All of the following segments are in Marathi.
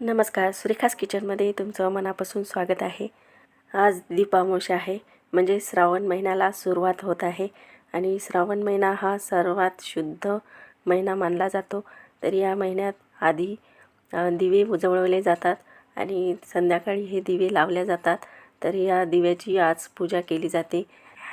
नमस्कार सुरेखास किचनमध्ये तुमचं मनापासून स्वागत आहे. आज दीपामोश आहे म्हणजे श्रावण महिन्याला सुरुवात होत आहे आणि श्रावण महिना हा सर्वात शुद्ध महिना मानला जातो. तर या महिन्यात आधी दिवे उजवळवले जातात आणि संध्याकाळी हे दिवे लावले जातात. तर या दिव्याची आज पूजा केली जाते.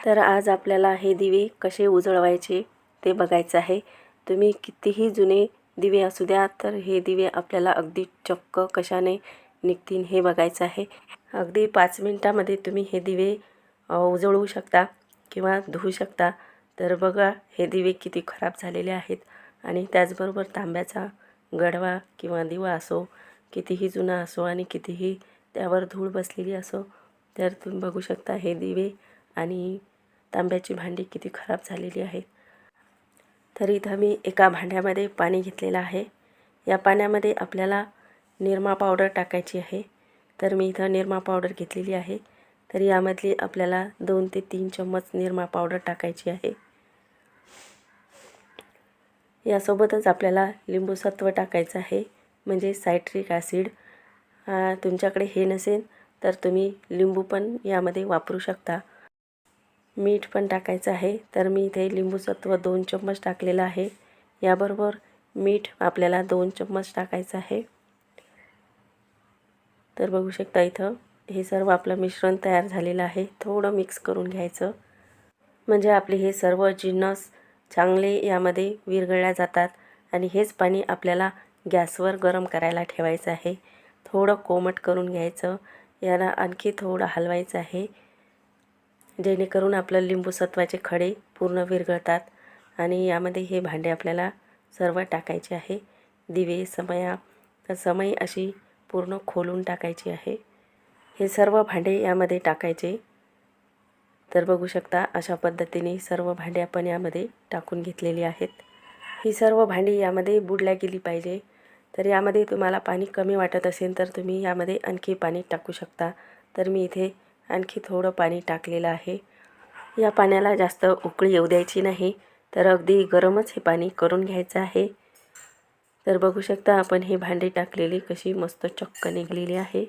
तर आज आपल्याला हे दिवे कसे उजळवायचे ते बघायचं आहे. तुम्ही कितीही जुने दिवे असू द्या तर हे दिवे आपल्याला अगदी चक्क कशाने निघतील हे बघायचं आहे. अगदी पाच मिनटामध्ये तुम्ही हे दिवे उजळवू शकता किंवा धुवू शकता. तर बघा हे दिवे किती खराब झालेले आहेत आणि त्याचबरोबर तांब्याचा गडवा किंवा दिवा असो कितीही जुना असो आणि कितीही त्यावर धूळ बसलेली असो तर तुम्ही बघू शकता हे दिवे आणि तांब्याची भांडी किती खराब झालेली आहेत. तर इथं मी एका भांड्यामध्ये पाणी घेतलेलं आहे. या पाण्यामध्ये आपल्याला निरमा पावडर टाकायची आहे. तर मी इथं निरमा पावडर घेतलेली आहे. तर यामधली आपल्याला दोन ते तीन चम्मच निरमा पावडर टाकायची आहे. यासोबतच आपल्याला लिंबूसत्व टाकायचं आहे. म्हणजे सायट्रिक ॲसिड. तुमच्याकडे हे नसेल तर तुम्ही लिंबू पण यामध्ये वापरू शकता. मीठ पण टाकायचं आहे. तर मी इथे लिंबूसत्व दोन चम्मच टाकलेलं आहे. याबरोबर मीठ आपल्याला दोन चम्मच टाकायचं आहे. तर बघू शकता इथं हे सर्व आपलं मिश्रण तयार झालेलं आहे. थोडं मिक्स करून घ्यायचं. म्हणजे आपले हे सर्व जिन्नस चांगले यामध्ये विरघळल्या जातात आणि हेच पाणी आपल्याला गॅसवर गरम करायला ठेवायचं आहे. थोडं कोमट करून घ्यायचं. याला आणखी थोडं हलवायचं आहे. जेणेकरून आपलं लिंबू सत्वाचे खडे पूर्ण विरघळतात आणि यामध्ये हे भांडे आपल्याला सर्व टाकायचे आहे. दिवे समया तर अशी पूर्ण खोलून टाकायची आहे. हे सर्व भांडे यामध्ये टाकायचे. तर बघू शकता अशा पद्धतीने सर्व भांडे आपण यामध्ये टाकून घेतलेली आहेत. ही सर्व भांडी यामध्ये बुडल्या गेली पाहिजे. तर यामध्ये तुम्हाला पाणी कमी वाटत असेल तर तुम्ही यामध्ये आणखी पाणी टाकू शकता. तर मी इथे आणखी थोडं पाणी टाकलेलं आहे. या पाण्याला जास्त उकळी येऊ द्यायची नाही तर अगदी गरमच हे पाणी करून घ्यायचं आहे. तर बघू शकता आपण हे भांडी टाकलेली कशी मस्त चक्क निघलेली आहे.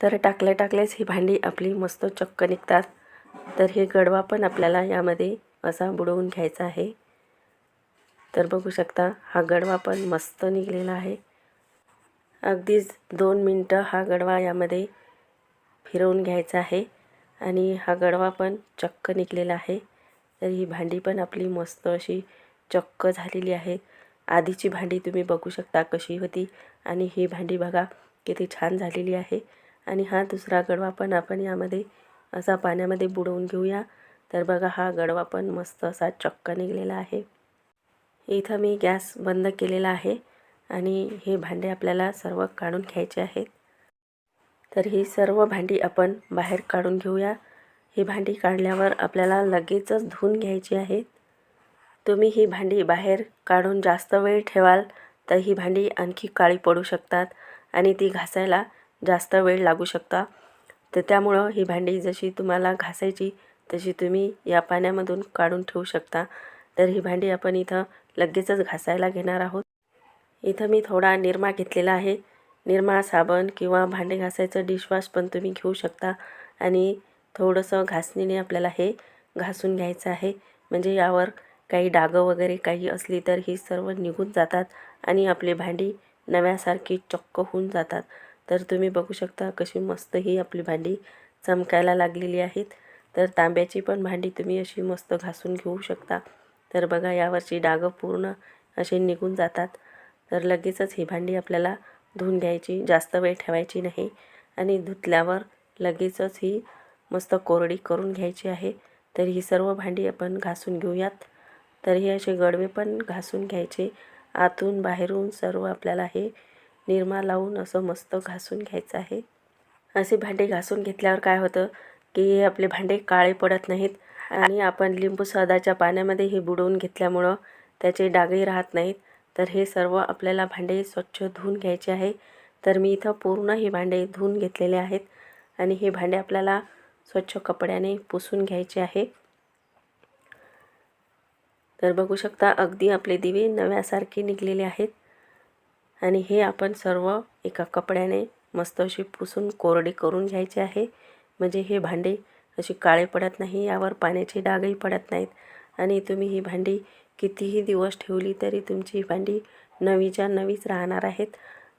तर टाकल्या टाकल्याच ही भांडी आपली मस्त चक्क निघतात. तर हे गडवा पण आपल्याला यामध्ये असा बुडवून घ्यायचा आहे. तर बघू शकता हा गडवा पण मस्त निघलेला आहे. अगदीच दोन मिनटं हा गडवा यामध्ये फिरवून घ्यायचा आहे. आणि हा गडवा पण चक्क निघलेला आहे. तर ही भांडी पण आपली मस्त अशी चक्क झालेली आहे आधीची भांडी तुम्ही बघू शकता कशी होती. आणि ही भांडी बघा किती छान झालेली आहे. आणि हा दुसरा गडवा पण आपण यामध्ये असा पाण्यामध्ये बुडवून घेऊया. तर बघा हा गडवा पण मस्त असा चक्क निघलेला आहे. इथं मी गॅस बंद केलेला आहे. आणि हे भांडे आपल्याला सर्व काढून घ्यायचे आहेत. तर ही सर्व भांडी आपण बाहेर काढून घेऊया. ही भांडी काढल्यावर आपल्याला लगेचच धुवून घ्यायची आहेत. तुम्ही ही भांडी बाहेर काढून जास्त वेळ ठेवाल तर ही भांडी आणखी काळी पडू शकतात आणि ती घासायला जास्त वेळ लागू शकता. तर त्यामुळं ही भांडी जशी तुम्हाला घासायची तशी तुम्ही या पाण्यामधून काढून ठेवू शकता. तर ही भांडी आपण इथं लगेचच घासायला घेणार आहोत. इथं मी थोडा निरमा घेतलेला आहे. निरमा साबण किंवा भांडे घासायचं डिशवॉश पण तुम्ही घेऊ शकता. आणि थोडंसं घासणीने आपल्याला हे घासून घ्यायचं आहे. म्हणजे यावर काही डागं वगैरे काही असली तर ही सर्व निघून जातात आणि आपली भांडी नव्यासारखी चक्क होऊन जातात. तर तुम्ही बघू शकता कशी मस्त ही आपली भांडी चमकायला लागलेली आहेत. तर तांब्याची पण भांडी तुम्ही अशी मस्त घासून घेऊ शकता. तर बघा यावरची डागं पूर्ण असे निघून जातात. तर लगेचच ही भांडी आपल्याला धुवून घ्यायची. जास्त वेळ ठेवायची नाही. आणि धुतल्यावर लगेचच ही मस्त कोरडी करून घ्यायची आहे. तर ही सर्व भांडी आपण घासून घेऊयात. तर हे असे गडवे पण घासून घ्यायचे. आतून बाहेरून सर्व आपल्याला हे निरमा लावून असं मस्त घासून घ्यायचं आहे. असे भांडे घासून घेतल्यावर काय होतं की हे आपले भांडे काळे पडत नाहीत आणि आपण लिंबू सदाच्या पाण्यामध्ये हे बुडवून घेतल्यामुळं त्याचे डागही राहत नाहीत. तर हे सर्व आपल्याला भांडे स्वच्छ धुवून घ्यायचे आहे. तर मी इथं पूर्ण हे भांडे धुवून घेतलेले आहेत आणि हे भांडे आपल्याला स्वच्छ कपड्याने पुसून घ्यायचे आहे. तर बघू शकता अगदी आपले दिवे नव्यासारखे निघलेले आहेत आणि हे आपण सर्व एका कपड्याने मस्त अशी पुसून कोरडी करून घ्यायचे आहे. म्हणजे हे भांडे अशी काळे पडत नाही यावर पाण्याचे डागही पडत नाहीत आणि तुम्ही ही भांडी कितीही दिवस ठेवली तरी तुमची भांडी नवीच्या नवीच राहणार आहेत.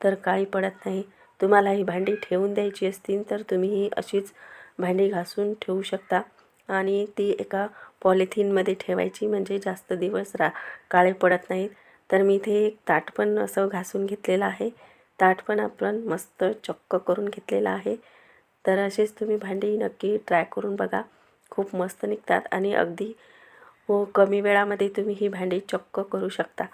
तर काळी पडत नाही. तुम्हाला ही भांडी ठेवून द्यायची असतील तर तुम्ही ही अशीच भांडी घासून ठेवू शकता. आणि ती एका पॉलिथिनमध्ये ठेवायची म्हणजे जास्त दिवस रा काळे पडत नाहीत. तर मी इथे एक ताट पण असं घासून घेतलेलं आहे. ताट पण आपण मस्त चक्क करून घेतलेलं आहे. तर असेच तुम्ही भांडी नक्की ट्राय करून बघा. खूप मस्त निघतात आणि अगदी हो कमी वेळामध्ये तुम्ही ही भांडी चक्क करू शकता.